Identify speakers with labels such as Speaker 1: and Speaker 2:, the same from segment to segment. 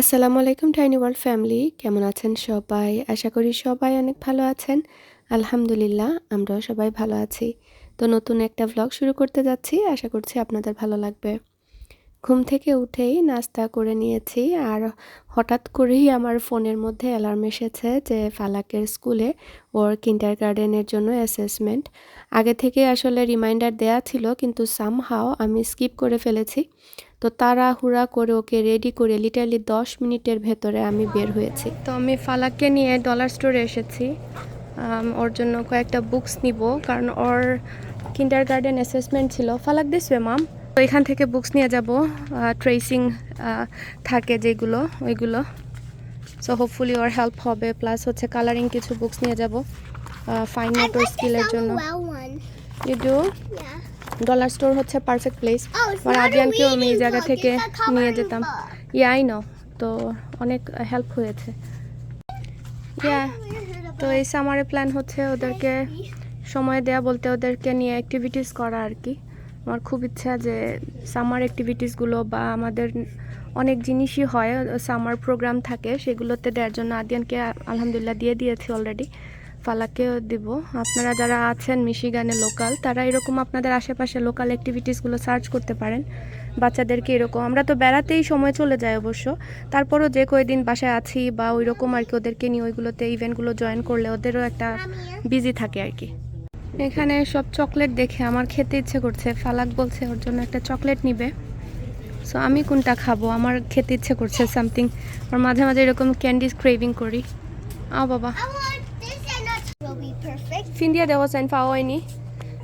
Speaker 1: আসসালামু আলাইকুম tiny world family কেমন আছেন সবাই? আশা করি সবাই অনেক ভালো আছেন। আলহামদুলিল্লাহ, আমরাও সবাই ভালো আছি। তো নতুন একটা ভ্লগ শুরু করতে যাচ্ছি। আশা করছি আপনাদের ভালো লাগবে। ঘুম থেকে উঠেই নাস্তা করে নিয়েছি আর হঠাৎ করেই আমার ফোনের মধ্যে অ্যালার্ম এসেছে যে ফালাকের স্কুলে ওর কিন্টার গার্ডেনের জন্য অ্যাসেসমেন্ট আগে থেকে আসলে রিমাইন্ডার দেয়া ছিল, কিন্তু সামহাও আমি স্কিপ করে ফেলেছি। তো তাড়াহুড়া করে ওকে রেডি করে লিটারলি দশ মিনিটের ভেতরে আমি বের হয়েছি। তো আমি ফালাককে নিয়ে ডলার স্টোরে এসেছি। ওর জন্য কয়েকটা বুকস নিব কারণ ওর কিন্ডার গার্ডেন অ্যাসেসমেন্ট ছিল। ফালাক দিস মাম তো এখান থেকে বুকস নিয়ে যাব। ট্রেসিং থাকে যেগুলো ওইগুলো। সো হোপফুলি ওর হেল্প হবে। প্লাস হচ্ছে কালারিং কিছু বুকস নিয়ে যাব। ফাইন মোটর স্কিলের জন্য। You
Speaker 2: do.
Speaker 1: ডলার স্টোর হচ্ছে পারফেক্ট প্লেস আমার আদিয়ানকেও আমি এই জায়গা থেকে নিয়ে যেতাম।
Speaker 2: ইয়াই
Speaker 1: ইয়া নো তো অনেক হেল্প হয়েছে। ইয়া তো এই সামারে প্ল্যান হচ্ছে ওদেরকে সময় দেয়া বলতে ওদেরকে নিয়ে অ্যাক্টিভিটিস করা আর কি। আমার খুব ইচ্ছা যে সামার অ্যাক্টিভিটিসগুলো বা আমাদের অনেক জিনিসই হয় সামার প্রোগ্রাম থাকে সেগুলোতে দেওয়ার জন্য আদিয়ানকে আলহামদুলিল্লাহ দিয়ে দিয়েছি অলরেডি ফালাকেও দিব। আপনারা যারা আছেন মিশিগানে লোকাল, তারা এরকম আপনাদের আশেপাশে লোকাল অ্যাক্টিভিটিসগুলো সার্চ করতে পারেন। বাচ্চাদেরকে এরকম, আমরা তো বেড়াতেই সময় চলে যায় অবশ্য। তারপরও যে কয়দিন বাসায় আছি বা ওই রকম আর কি, ওদেরকে নিয়ে ওইগুলোতে ইভেন্টগুলো জয়েন করলে ওদেরও একটা বিজি থাকে আর কি। এখানে সব চকলেট দেখে আমার খেতে ইচ্ছে করছে। ফালাক বলছে ওর জন্য একটা চকলেট নিবে। সো আমি কোনটা খাব? আমার খেতে ইচ্ছে করছে সামথিং আর মাঝে মাঝে এরকম ক্যান্ডিস ক্রেভিং করি। আ বাবা। ফিন্দিয়া দেওয়া স্যান্ড পাওয়া হয়নি।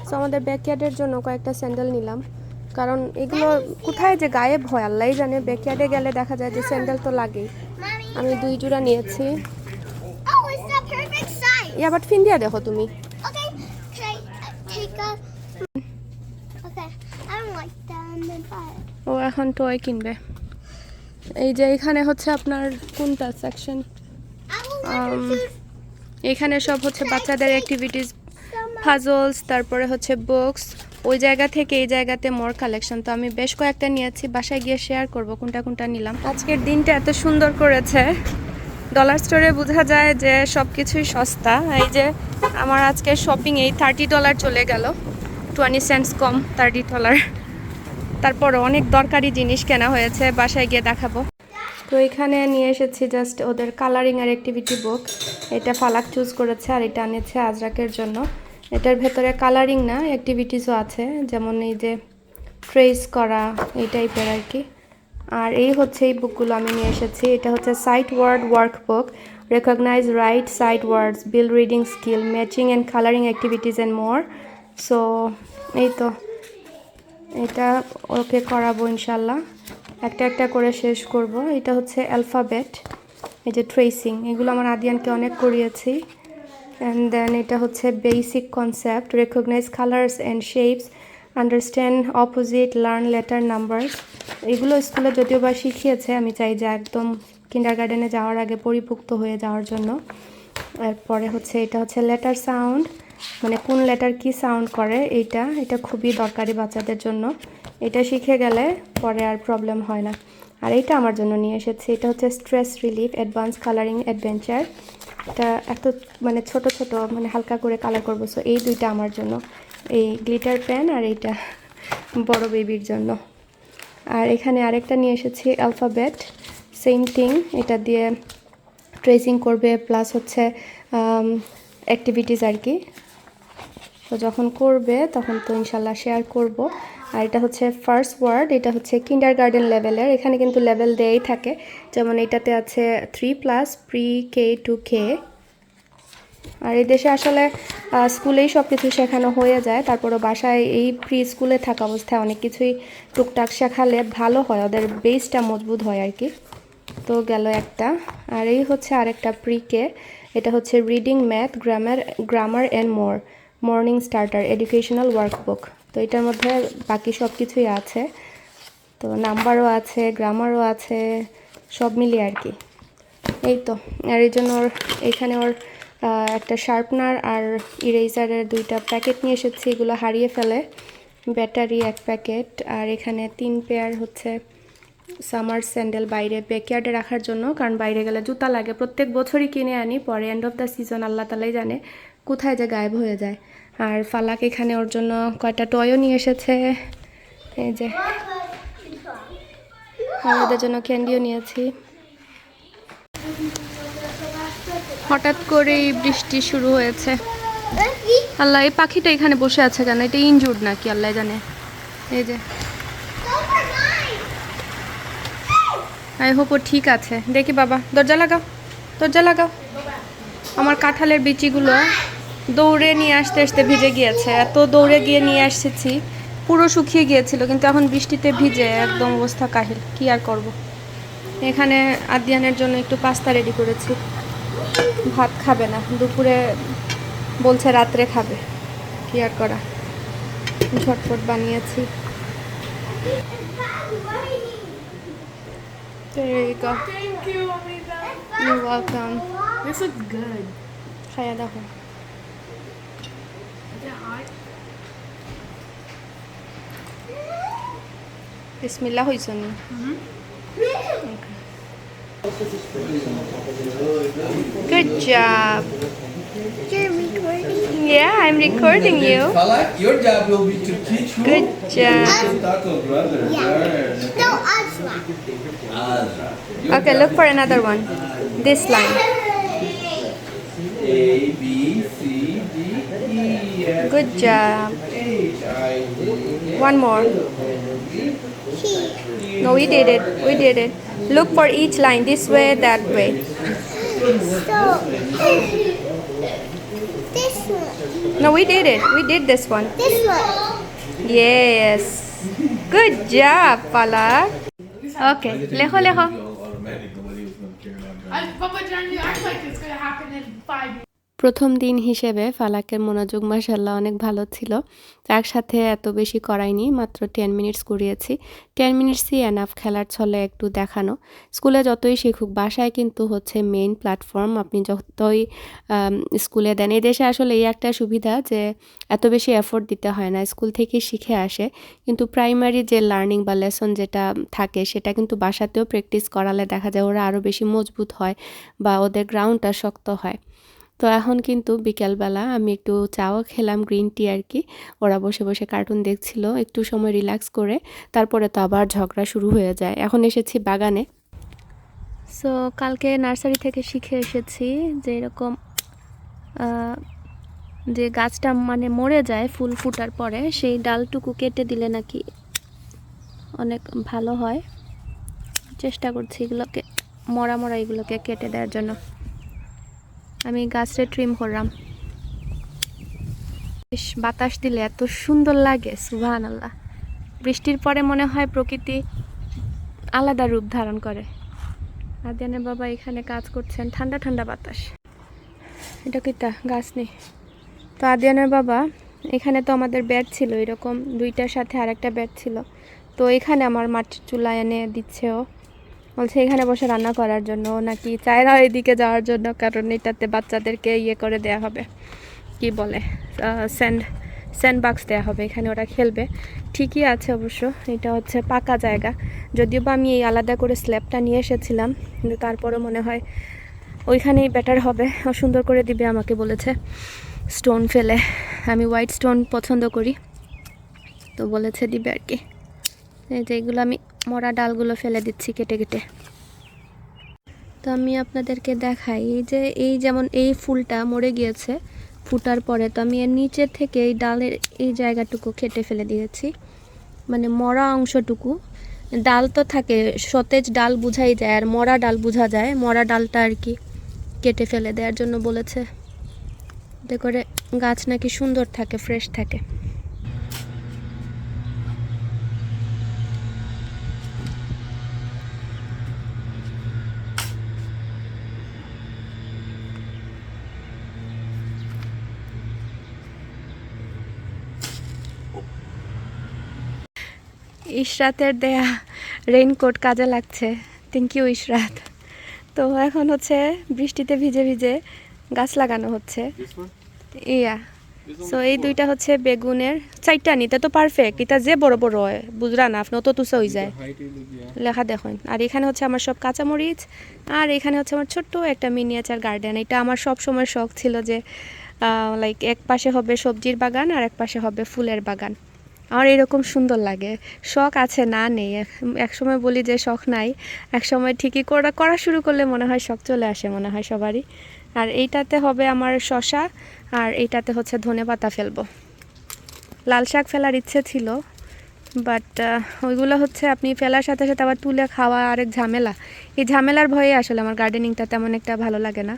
Speaker 1: সো আমাদের ব্যাকয়ার্ডের জন্য কয়েকটা স্যান্ডেল নিলাম। কারণ এগুলো কোথায় যে গায়েব হয় আল্লাহ জানে। ব্যাকয়ার্ডে গেলে দেখা যায় যে স্যান্ডেল তো লাগেই। আমি দুই জোড়া নিয়েছি।
Speaker 2: Oh.
Speaker 1: ইয়া বাট ফিন্দিয়া দেখো তুমি. ও এখন টয় কিনবে। এই যে এখানে হচ্ছে আপনার কোনটা সেকশন এখানে সব হচ্ছে বাচ্চাদের অ্যাক্টিভিটিস ফাজলস তারপরে হচ্ছে বুকস ওই জায়গা থেকে এই জায়গাতে মোর কালেকশন তো আমি বেশ কয়েকটা নিয়েছি, বাসায় গিয়ে শেয়ার করব কোনটা কোনটা নিলাম। আজকের দিনটা এত সুন্দর করেছে। ডলার স্টোরে বোঝা যায় যে সব কিছুই সস্তা। এই যে আমার আজকে শপিং এই থার্টি ডলার চলে গেল। টোয়েন্টি সেন্টস কম থার্টি ডলার তারপর অনেক দরকারি জিনিস কেনা হয়েছে, বাসায় গিয়ে দেখাবো। তো এখানে নিয়ে এসেছি জাস্ট ওদের কালারিং আর অ্যাক্টিভিটি বুক এটা ফালাক চুজ করেছে আর এটা আনেছে আজরাকের জন্য। এটার ভেতরে কালারিং না অ্যাক্টিভিটিসও আছে, যেমন এই যে ট্রেস করা, এই টাইপের আর কি। আর এই হচ্ছে এই বুকগুলো আমি নিয়ে এসেছি। এটা হচ্ছে sight word work book recognise right sight words build reading skill matching and colouring activities and more so এই তো। এটা ওকে করাবো ইনশাল্লাহ। একটা একটা করে শেষ করব। এটা হচ্ছে অ্যালফাবেট এই যে ট্রেসিং এগুলো আমার আদিয়ানকে অনেক করিয়েছি। অ্যান্ড দেন এটা হচ্ছে basic concept recognise colours and shapes understand opposite learn letter number এগুলো স্কুলে যদিও বা শিখিয়েছে, আমি চাই যে একদম কিন্ডার গার্ডেনে যাওয়ার আগে পরিপুক্ত হয়ে যাওয়ার জন্য। এরপরে হচ্ছে এটা হচ্ছে লেটার সাউন্ড মানে কোন লেটার কি সাউন্ড করে, এইটা, এটা খুবই দরকারি বাচ্চাদের জন্য। এটা শিখে গেলে পরে আর প্রবলেম হয় না। আর এইটা আমার জন্য নিয়ে এসেছি। এটা হচ্ছে stress relief advance colouring adventure এটা এত মানে ছোট ছোট মানে হালকা করে কালার করব। সো এই দুইটা আমার জন্য। এই গ্লিটার পেন আর এইটা বড় বেবির জন্য। আর এখানে আরেকটা নিয়ে এসেছি অ্যালফাবেট সেম থিং এটা দিয়ে ট্রেসিং করবে প্লাস হচ্ছে অ্যাক্টিভিটিস আর কি। তো যখন করবে, তখন তো ইনশাল্লাহ শেয়ার করব। আর এটা হচ্ছে ফার্স্ট ওয়ার্ড এটা হচ্ছে কিন্ডার গার্ডেন লেভেলের এখানে কিন্তু লেভেল দেয়াই থাকে। যেমন এটাতে আছে three plus pre K two K আর এই দেশে আসলে স্কুলেই সব কিছু শেখানো হয়ে যায়। তারপরে বাসায় এই প্রি স্কুলে থাকা অবস্থায় অনেক কিছুই টুকটাক শেখালে ভালো হয়। ওদের বেসটা মজবুত হয় আর কি। তো গেল একটা। আর এই হচ্ছে আরেকটা প্রি কে এটা হচ্ছে reading math grammar grammar and more morning starter educational workbook তো এটার মধ্যে বাকি সব কিছুই আছে। তো নাম্বারও আছে, গ্রামারও আছে, সব মিলিয়ে আর কি। এই তো, আর এই জন্য ওর, এখানে ওর একটা শার্পনার আর ইরেজারের দুইটা প্যাকেট নিয়ে এসেছি, এগুলো হারিয়ে ফেলে। ব্যাটারি এক প্যাকেট, আর এখানে তিন পেয়ার হচ্ছে সামার স্যান্ডেল বাইরে ব্যাকয়ার্ডে রাখার জন্য, কারণ বাইরে গেলে জুতা লাগে। প্রত্যেক বছরই কিনে আনি, পরে এন্ড অফ দ্য সিজন আল্লাহ তালাই জানে কোথায় যে গায়েব হয়ে যায়। আর ফালাক এখানে ওর জন্য কয়টা টয়ও নিয়ে এসেছে। এই যে আমাদের জন্য ক্যান্ডিও নিয়েছি। হঠাৎ করেই বৃষ্টি শুরু হয়েছে। আল্লাহ, এই পাখিটা এখানে বসে আছে কেন? এটা ইনজুর্ড নাকি? আল্লাহ জানে। এই যে। আই হোপ ও ঠিক আছে। দেখি বাবা, দরজা লাগাও দরজা লাগাও। আমার কাঁঠালের বিচিগুলো দৌড়ে নিয়ে আসতে আসতে ভিজে গিয়েছে এত দৌড়ে গিয়ে নিয়ে আসতেছি পুরো শুকিয়ে গিয়েছিল কিন্তু এখন বৃষ্টিতে ভিজে একদম অবস্থা কাহিল কি আর করব। এখানে আদিয়ানের জন্য একটু পাস্তা রেডি করেছি ভাত খাবে না দুপুরে বলছে রাত্রে খাবে কি আর করা ঝটপট বানিয়েছি There you go.
Speaker 3: Thank you, Amrita.
Speaker 1: You're welcome.
Speaker 3: This looks good.
Speaker 1: খাইয়া দেখো
Speaker 3: Is it hot?
Speaker 1: বিসমিল্লাহ হইছ নি Good job.
Speaker 2: You're recording.
Speaker 1: Yeah, I'm recording you.
Speaker 4: Falak, your job will be to teach who?
Speaker 1: Good job.
Speaker 4: Taco brother.
Speaker 2: Yeah. No, Asma.
Speaker 4: Azra.
Speaker 1: Okay, look for another one. This line.
Speaker 4: A, B, C, D, E, F,
Speaker 1: Good job. One more. No, we did it. We did it. Look for each line this way, that way.
Speaker 2: So, this one.
Speaker 1: No, we did it. We did this one.
Speaker 2: This one.
Speaker 1: Yes. Good job, Palak. Okay, leho
Speaker 3: leho. Papa John, you act like it's going to happen in five years.
Speaker 1: প্রথম দিন হিসেবে ফালাকের মনোযোগ মাসাল্লাহ অনেক ভালো ছিল। তার সাথে এত বেশি করাইনি মাত্র টেন মিনিটস করিয়েছি। টেন মিনিটসই এনাফ খেলার ছলে একটু দেখানো। স্কুলে যতই শিখুক, বাসায় কিন্তু হচ্ছে মেইন প্ল্যাটফর্ম আপনি যতই স্কুলে দেন। এই দেশে আসলে এই একটা সুবিধা যে, এত বেশি এফোর্ট দিতে হয় না। স্কুল থেকেই শিখে আসে। কিন্তু প্রাইমারি যে লার্নিং বা লেসন যেটা থাকে, সেটা কিন্তু বাসাতেও প্র্যাকটিস করালে দেখা যায় ওরা আরও বেশি মজবুত হয় বা ওদের গ্রাউন্ডটা শক্ত হয়। তো এখন কিন্তু বিকালবেলা আমি একটু চাও খেলাম গ্রিন টি আর কি। ওরা বসে বসে কার্টুন দেখছিল, একটু সময় রিল্যাক্স করে, তারপরে তো আবার ঝগড়া শুরু হয়ে যায়। এখন এসেছি বাগানে। সো কালকে নার্সারি থেকে শিখে এসেছি যে এরকম যে গাছটা মানে মরে যায় ফুল ফুটার পরে, সেই ডালটুকু কেটে দিলে নাকি অনেক ভালো হয়। চেষ্টা করছি এগুলোকে, মরা মরা এগুলোকে কেটে দেওয়ার জন্য। আমি গাছটা ট্রিম করলাম। বেশ বাতাস দিলে এত সুন্দর লাগে সুবাহান আল্লাহ বৃষ্টির পরে মনে হয় প্রকৃতি আলাদা রূপ ধারণ করে। আদিয়ানের বাবা এখানে কাজ করছেন, ঠান্ডা ঠান্ডা বাতাস। এটা কিতা গাছ নেই। তো আদিয়ানের বাবা, এখানে তো আমাদের ব্যাট ছিল, এরকম দুইটার সাথে আর একটা ব্যাট ছিল। তো এখানে আমার মাটির চুলা এনে দিচ্ছে ও। বলছে, এখানে বসে রান্না করার জন্য নাকি চায় না এদিকে যাওয়ার জন্য, কারণ এটাতে বাচ্চাদেরকে ইয়ে করে দেয়া হবে। কি বলে? স্যান্ড স্যান্ড বাক্স দেওয়া হবে, এখানে ওরা খেলবে। ঠিকই আছে অবশ্য, এটা হচ্ছে পাকা জায়গা। যদিও বা আমি এই আলাদা করে স্ল্যাবটা নিয়ে এসেছিলাম, কিন্তু তারপরে মনে হয় ওইখানেই বেটার হবে। ও সুন্দর করে দিবে আমাকে বলেছে স্টোন ফেলে। আমি হোয়াইট স্টোন পছন্দ করি, তো বলেছে দিবে আর কি। এই যে এগুলো আমি মরা ডালগুলো ফেলে দিচ্ছি কেটে কেটে। তো আমি আপনাদেরকে দেখাই, এই যে, এই যেমন এই ফুলটা মরে গিয়েছে, ফুটার পরে, তো আমি এর নিচে থেকে এই ডালের এই জায়গাটুকু কেটে ফেলে দিয়েছি মানে মরা অংশটুকু। ডাল তো থাকে, সতেজ ডাল বুঝাই যায়, আর মরা ডাল বোঝা যায়, মরা ডালটা আর কি কেটে ফেলে দেওয়ার জন্য বলেছে। এতে করে গাছ নাকি সুন্দর থাকে, ফ্রেশ থাকে। ইশরাতের দেয়া রেইনকোট কাজে লাগছে। Thank you Ishrat. তো এখন হচ্ছে বৃষ্টিতে ভিজে ভিজে গাছ লাগানো হচ্ছে। ইয়া সো এই দুইটা হচ্ছে বেগুনের। চারটা নিতে তো পারফেক্ট এটা যে বড় বড় হয় বুঝরা না আপনি অত তুসা হয়ে যায়। লেখা দেখুন। আর এখানে হচ্ছে আমার সব কাঁচামরিচ আর এখানে হচ্ছে আমার ছোট্ট একটা মিনিয়েচার গার্ডেন এটা আমার সব সময় শখ ছিল যে লাইক এক পাশে হবে সবজির বাগান আর এক পাশে হবে ফুলের বাগান। আমার এরকম সুন্দর লাগে। শখ আছে, না নেই। এক সময় বলি যে শখ নাই এক সময় ঠিকই করা করা শুরু করলে মনে হয় শখ চলে আসে, মনে হয় সবারই। আর এইটাতে হবে আমার শশা, আর এইটাতে হচ্ছে ধনে পাতা ফেলব। লাল শাক ফেলার ইচ্ছে ছিল বাট ওইগুলো হচ্ছে আপনি ফেলার সাথে সাথে আবার তুলে খাওয়া আরেক ঝামেলা। এই ঝামেলার ভয়ে আসলে আমার গার্ডেনিংটা তেমন একটা ভালো লাগে না।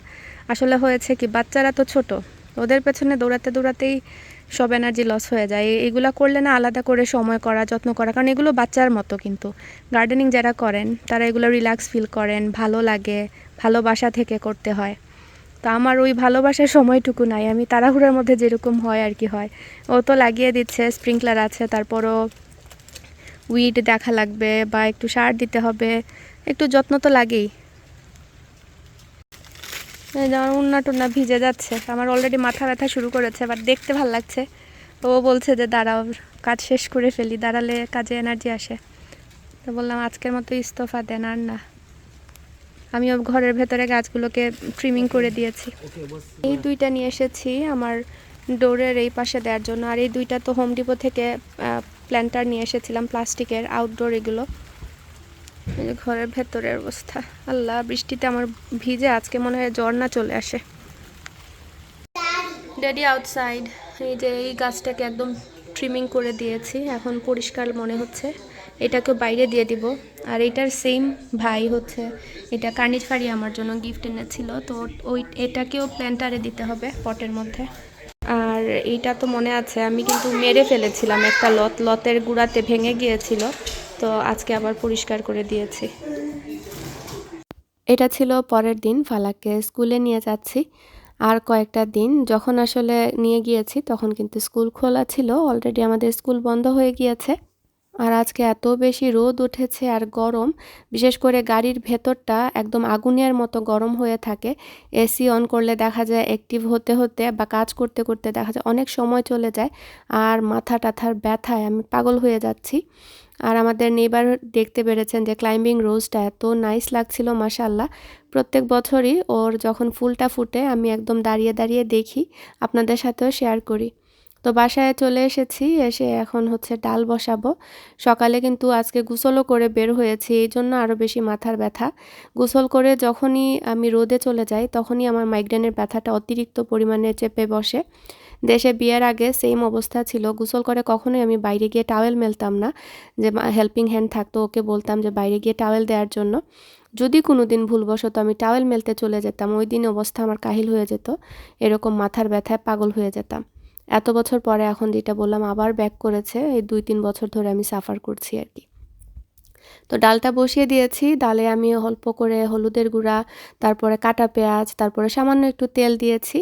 Speaker 1: আসলে হয়েছে কি, বাচ্চারা তো ছোট, ওদের পেছনে দৌড়াতে দৌড়াতেই সব এনার্জি লস হয়ে যায়। এইগুলো করলে না আলাদা করে সময় করা, যত্ন করা, কারণ এগুলো বাচ্চার মতো কিন্তু। গার্ডেনিং যারা করেন, তারা এগুলো রিল্যাক্স ফিল করেন, ভালো লাগে, ভালোবাসা থেকে করতে হয়। তো আমার ওই ভালোবাসার সময়টুকু নাই, আমি তাড়াহুড়োর মধ্যে যেরকম হয় আর কি হয়। ও তো লাগিয়ে দিচ্ছে স্প্রিংকলার আছে, তারপরও উইড দেখা লাগবে বা একটু সার দিতে হবে। একটু যত্ন তো লাগেই। আমার উন্না টুন্না ভিজে যাচ্ছে। আমার অলরেডি মাথা ব্যথা শুরু করেছে বাট দেখতে ভালো লাগছে। ও বলছে যে দাঁড়াও কাজ শেষ করে ফেলি। দাঁড়ালে কাজে এনার্জি আসে। তো বললাম, আজকের মতো ইস্তফা দেন আর না। আমিও ঘরের ভেতরে গাছগুলোকে ট্রিমিং করে দিয়েছি। এই দুইটা নিয়ে এসেছি আমার ডোরের এই পাশে দেওয়ার জন্য। আর এই দুইটা তো হোম ডিপো থেকে প্ল্যান্টার নিয়ে এসেছিলাম, প্লাস্টিকের আউটডোর এগুলো। ঘরের ভেতরের অবস্থা। আল্লাহ, বৃষ্টিতে আমার ভিজে আজকে মনে হয় জ্বর না চলে আসে। ড্যাডি আউটসাইড এই যে এই গাছটাকে একদম ট্রিমিং করে দিয়েছি। এখন পরিষ্কার মনে হচ্ছে। এটাকে বাইরে দিয়ে দিব। আর এটার সেম ভাই হচ্ছে, এটা কার্নিজ ফাড়ি আমার জন্য গিফট এনেছিল। তো ওই, এটাকেও প্ল্যান্টারে দিতে হবে পটের মধ্যে। আর এইটা তো মনে আছে, আমি কিন্তু মেরে ফেলেছিলাম। একটা লত, লতের গুড়াতে ভেঙে গিয়েছিল। তো আজকে আবার পরিষ্কার করে দিয়েছি। এটা ছিল পরের দিন ফালাককে স্কুলে নিয়ে যাচ্ছি। আর কয়েকটা দিন যখন আসলে নিয়ে গিয়েছি তখন কিন্তু স্কুল খোলা ছিল অলরেডি আমাদের স্কুল বন্ধ হয়ে গিয়েছে। আর আজকে এত বেশি রোদ উঠেছে আর গরম, বিশেষ করে গাড়ির ভেতরটা একদম আগুনের মতো গরম হয়ে থাকে। এসি অন করলে দেখা যায় অ্যাক্টিভ হতে হতে বা কাজ করতে করতে দেখা যায় অনেক সময় চলে যায়। আর মাথা টাথার ব্যথায় আমি পাগল হয়ে যাচ্ছি। আর আমাদের নেবার দেখতে পেরেছেন যে ক্লাইম্বিং রোজটা এত নাইস লাগছিল মাসাল্লাহ প্রত্যেক বছরই ওর যখন ফুলটা ফুটে, আমি একদম দাঁড়িয়ে দাঁড়িয়ে দেখি, আপনাদের সাথেও শেয়ার করি। তো বাসায় চলে এসেছি, এসে এখন হচ্ছে ডাল বসাবো। সকালে কিন্তু আজকে গোসলও করে বের হয়েছি, এই জন্য আরও বেশি মাথার ব্যথা। গোসল করে যখনই আমি রোদে চলে যাই, তখনই আমার মাইগ্রেনের ব্যথাটা অতিরিক্ত পরিমাণে চেপে বসে। দেশে বিয়ের আগে সেম অবস্থা ছিল। গোসল করে কখনোই আমি বাইরে গিয়ে টাওয়েল মেলতাম না। যে হেল্পিং হ্যান্ড থাকতো, ওকে বলতাম যে বাইরে গিয়ে টাওয়েল দেওয়ার জন্য। যদি কোনো দিন ভুলবশত আমি টাওয়েল মেলতে চলে যেতাম, ওই দিন অবস্থা আমার কাহিল হয়ে যেত। এরকম মাথার ব্যথায় পাগল হয়ে যেতাম। এত বছর পরে এখন যেটা বললাম, আবার ব্যাক করেছে। এই দুই তিন বছর ধরে আমি সাফার করছি আর কি। তো ডালটা বসিয়ে দিয়েছি। ডালে আমি অল্প করে হলুদের গুঁড়া, তারপরে কাটা পেঁয়াজ, তারপরে সামান্য একটু তেল দিয়েছি।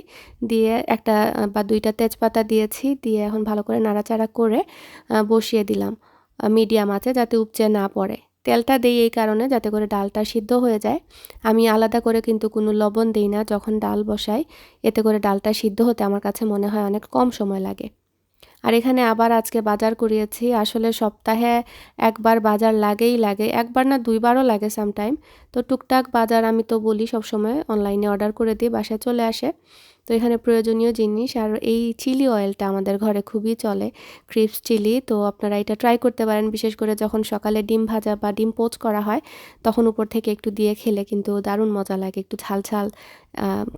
Speaker 1: দিয়ে একটা, বা দুইটা তেজপাতা দিয়েছি। দিয়ে এখন ভালো করে নাড়াচাড়া করে বসিয়ে দিলাম। মিডিয়াম আছে যাতে উপচে না পড়ে। তেলটা দিই এই কারণে যাতে করে ডালটা সিদ্ধ হয়ে যায়। আমি আলাদা করে কিন্তু কোনো লবণ দিই না। যখন ডাল বসাই, এতে করে ডালটা সিদ্ধ হতে আমার কাছে মনে হয় অনেক কম সময় লাগে। আর এখানে আবার আজকে বাজার করিয়েছি। আসলে সপ্তাহে একবার বাজার লাগেই লাগে, একবার না দুইবারও লাগে সামটাইম তো টুকটাক বাজার আমি তো বলি সবসময় অনলাইনে অর্ডার করে দিই, বাসায় চলে আসে। তো এখানে প্রয়োজনীয় জিনিস, আর এই চিলি অয়েলটা আমাদের ঘরে খুবই চলে ক্রিপস চিলি তো আপনারা এটা ট্রাই করতে পারেন, বিশেষ করে যখন সকালে ডিম ভাজা বা ডিম পোচ করা হয়, তখন উপর থেকে একটু দিয়ে খেলে কিন্তু দারুণ মজা লাগে, একটু ঝাল ঝাল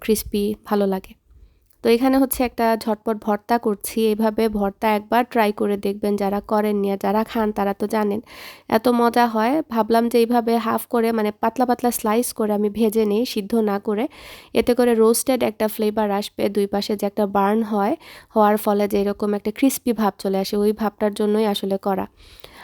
Speaker 1: ক্রিস্পি ভালো লাগে। তো এখানে হচ্ছে একটা ঝটপট ভর্তা করছি। এইভাবে ভর্তা একবার ট্রাই করে দেখবেন যারা করেননি আর যারা খান তারা তো জানেন। এত মজা হয়। ভাবলাম যে এইভাবে হাফ করে মানে পাতলা পাতলা স্লাইস করে আমি ভেজে নিই, সিদ্ধ না করে। এতে করে রোস্টেড একটা ফ্লেভার আসবে। দুই পাশে যে একটা বার্ন হয়, হওয়ার ফলে যে এরকম একটা ক্রিস্পি ভাব চলে আসে, ওই ভাবটার জন্যই আসলে করা।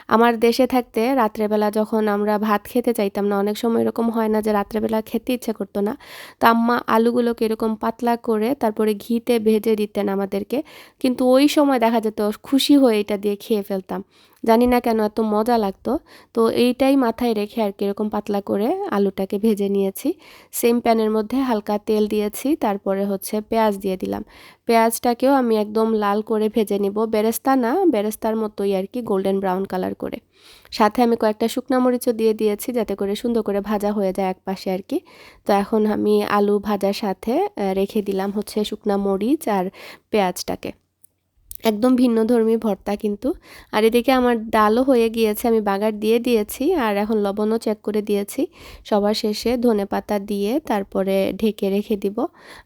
Speaker 1: আমার দেশে থাকতে রাত্রেবেলা যখন আমরা ভাত খেতে চাইতাম না, অনেক সময় এরকম হয় না যে রাত্রেবেলা খেতে ইচ্ছে করতো না। তো আম্মা আলুগুলোকে এরকম পাতলা করে তারপরে ঘিতে ভেজে দিতেন আমাদেরকে। কিন্তু ওই সময় দেখা যেত খুশি হয়ে এটা দিয়ে খেয়ে ফেলতাম। জানি না কেন এত মজা লাগতো। তো এইটাই মাথায় রেখে আর কি এরকম পাতলা করে আলুটাকে ভেজে নিয়েছি। সেম প্যানের মধ্যে হালকা তেল দিয়েছি, তারপরে হচ্ছে পেঁয়াজ দিয়ে দিলাম। পেঁয়াজটাকেও আমি একদম লাল করে ভেজে নিব। বেরেস্তা না, বেরেস্তার মতোই আর কি গোল্ডেন ব্রাউন কালার করে। সাথে আমি কয়েকটা শুকনা মরিচও দিয়ে দিয়েছি যাতে করে সুন্দর করে ভাজা হয়ে যায় এক পাশে আর কি। তো এখন আমি আলু ভাজার সাথে রেখে দিলাম হচ্ছে শুকনা মরিচ আর পেঁয়াজটাকে। একদম ভিন্ন ধর্মী ভর্তা কিন্তু। আর এদিকে আমার ডালও হয়ে গিয়েছে, আমি বাগার দিয়ে দিয়েছি আর এখন লবণও চেক করে দিয়েছি। সবার শেষে ধনে পাতা দিয়ে তারপরে ঢেকে রেখে দিব।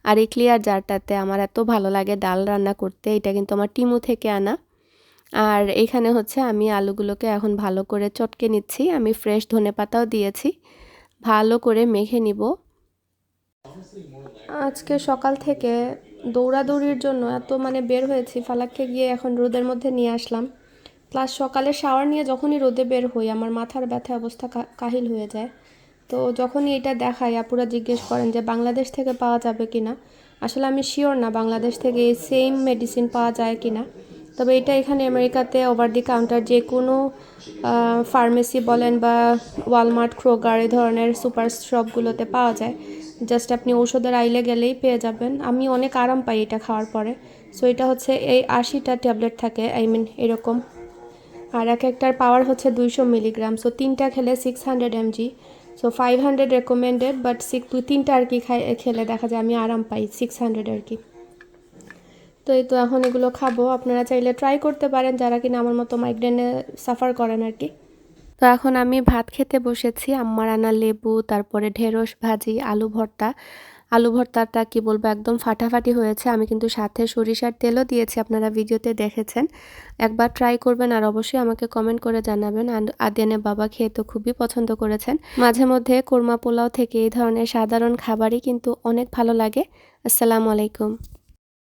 Speaker 1: আর এই ক্লিয়ার জারটাতে আমার এত ভালো লাগে ডাল রান্না করতে, এটা কিন্তু আমার টিমু থেকে আনা। আর এইখানে হচ্ছে আমি আলুগুলোকে এখন ভালো করে চটকে নিচ্ছি, আমি ফ্রেশ ধনে পাতাও দিয়েছি। ভালো করে মেখে নিব। আজকে সকাল থেকে দৌড়াদৌড়ির জন্য এত মানে বের হয়েছি, ফালাককে গিয়ে এখন রোদের মধ্যে নিয়ে আসলাম। প্লাস সকালে শাওয়ার নিয়ে যখনই রোদে বের হই, আমার মাথার ব্যথা অবস্থা কাহিল হয়ে যায়। তো যখনই এটা দেখাই আপুরা জিজ্ঞেস করেন যে, বাংলাদেশ থেকে পাওয়া যাবে কি না আসলে আমি শিওর না, বাংলাদেশ থেকে এই সেম মেডিসিন পাওয়া যায় কি না তবে এটা এখানে আমেরিকাতে ওভার দি কাউন্টার যে কোনো ফার্মেসি বলেন বা ওয়ালমার্ট ক্রোগার এই ধরনের সুপার শপগুলোতে পাওয়া যায়। জাস্ট আপনি ওষুধের আইলে গেলেই পেয়ে যাবেন। আমি অনেক আরাম পাই এটা খাওয়ার পরে। সো এটা হচ্ছে এই আশিটা ট্যাবলেট থাকে আই মিন এরকম। আর এক একটার পাওয়ার হচ্ছে দুইশো মিলিগ্রাম। সো তিনটা খেলে six hundred mg so five hundred recommended but six দুই তিনটা আর কি খাই, খেলে দেখা যায় আমি আরাম পাই সিক্স হান্ড্রেড আর কি। তো এই তো এখন এগুলো খাব। আপনারা চাইলে ট্রাই করতে পারেন, যারা কিনা আমার মতো মাইগ্রেনে সাফার করেন আর কি। তো এখন আমি ভাত খেতে বসেছি। আম্মার আনা লেবু, তারপরে ঢেঁড়স ভাজি, আলু ভর্তা। আলু ভর্তাটা কি বলব, একদম ফাটাফাটি হয়েছে। আমি কিন্তু সাথে সরিষার তেলও দিয়েছি, আপনারা ভিডিওতে দেখেছেন। একবার ট্রাই করবেন আর অবশ্যই আমাকে কমেন্ট করে জানাবেন। আর আদিয়ানের বাবা খেয়ে তো খুবই পছন্দ করেছেন। মাঝে মধ্যে কোরমা পোলাও থেকে এই ধরনের সাধারণ খাবারই কিন্তু অনেক ভালো লাগে। আসসালামু আলাইকুম।